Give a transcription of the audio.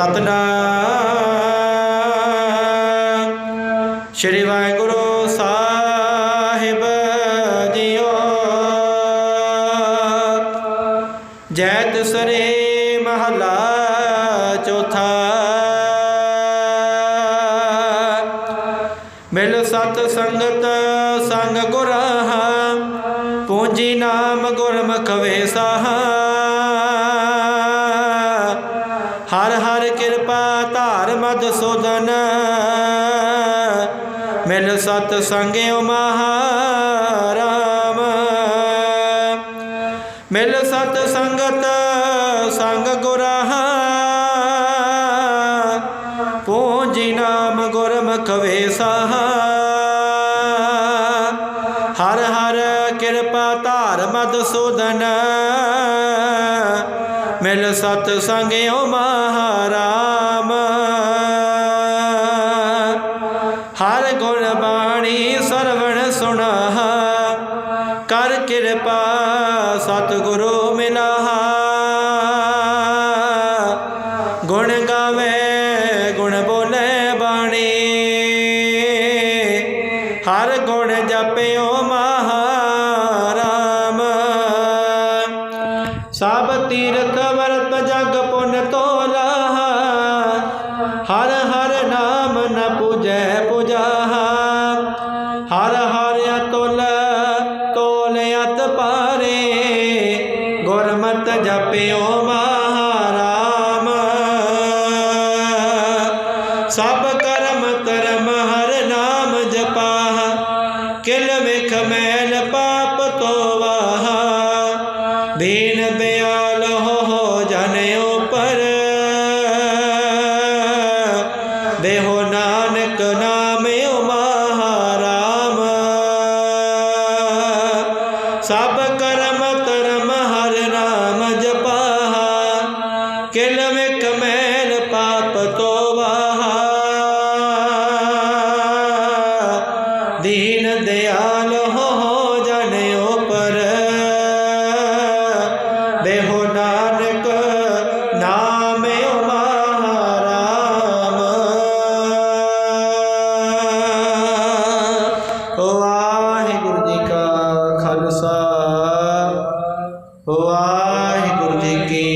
ਸਤਨਾਮ। ਸ਼੍ਰੀ ਵਾਹਿਗੁਰੂ ਸਾਹਿਬ ਜੀਓ। ਜੈ ਤਸਰੇ ਮਹਲਾ ਚੌਥਾ। ਮਿਲ ਸਤ ਸੰਗਤ ਸੰਗ ਗੁਰਾਹਾ ਪੂੰਜੀ ਨਾਮ ਗੁਰਮੁਖ ਵੇਸਾਹਾ ਹਰ ਹਰ ਕਿਰਪਾ ਧਾਰ ਮਦ ਸੋਦਨ। ਮਿਲ ਸਤ ਸੰਗਿਓ ਮਹਾਰਾਮ। ਮਿਲ ਸਤ ਸੰਗਤ ਸੰਗ ਗੁਰਾਹਾ। ਪੂੰਜੀ ਨਾਮ ਗੁਰਮੁਖ ਵੇਸਾਹਾ। ਹਰ ਹਰ ਕਿਰਪਾ ਧਾਰ ਮਦ ਸੋਦਨ। ਮਿਲ ਸਤ ਸੰਗਿਓ ਮਹਾਰਾਮ। ਹਰ ਗੁਣ ਬਾਣੀ ਸਰਵਣ ਸੁਣਾ ਕਰ ਕਿਰਪਾ ਸਤਿਗੁਰੂ ਮਿਨਾਹਾ ਗੁਣ ਗਾਵੇ, ਗੁਣ ਬੋਲੇ ਬਾਣੀ। ਹਰ ਗੁਣ ਜਪਿਓ ਮਹਾਰਾਮ ਤੀਰਥ ਵਰਤ ਜਗ ਪੁਨ ਤੋਲਾ, ਹਰ ਹਰ ਨਾਮ ਨ ਪੂਜੈ ਪੁਜਾਹਾ। ਹਰ ਹਰ ਅਤੁਲ ਤੋਲ ਅਤ ਪਾਰੇ, ਗੁਰਮਤ ਜਪਿਓ ਮਹਾਰਾਮ। ਸਭ ਕਰਮ ਕਰਮ ਹਰ ਨਾਮ ਜਪਾ ਕਿਲ ਵਿਖ ਮੈਲ ਪਾਪ ਤੋ ਸਭ ਕਰਮ ਕਰਮ ਹਰ ਨਾਮ ਜਪਾਹਾ ਕਿਲ ਵਿਖ ਮੈਲ ਪਾਪ ਤੋਵਾਹਾ ਵਾਹਿਗੁਰੂ ਜੀ ਕੀ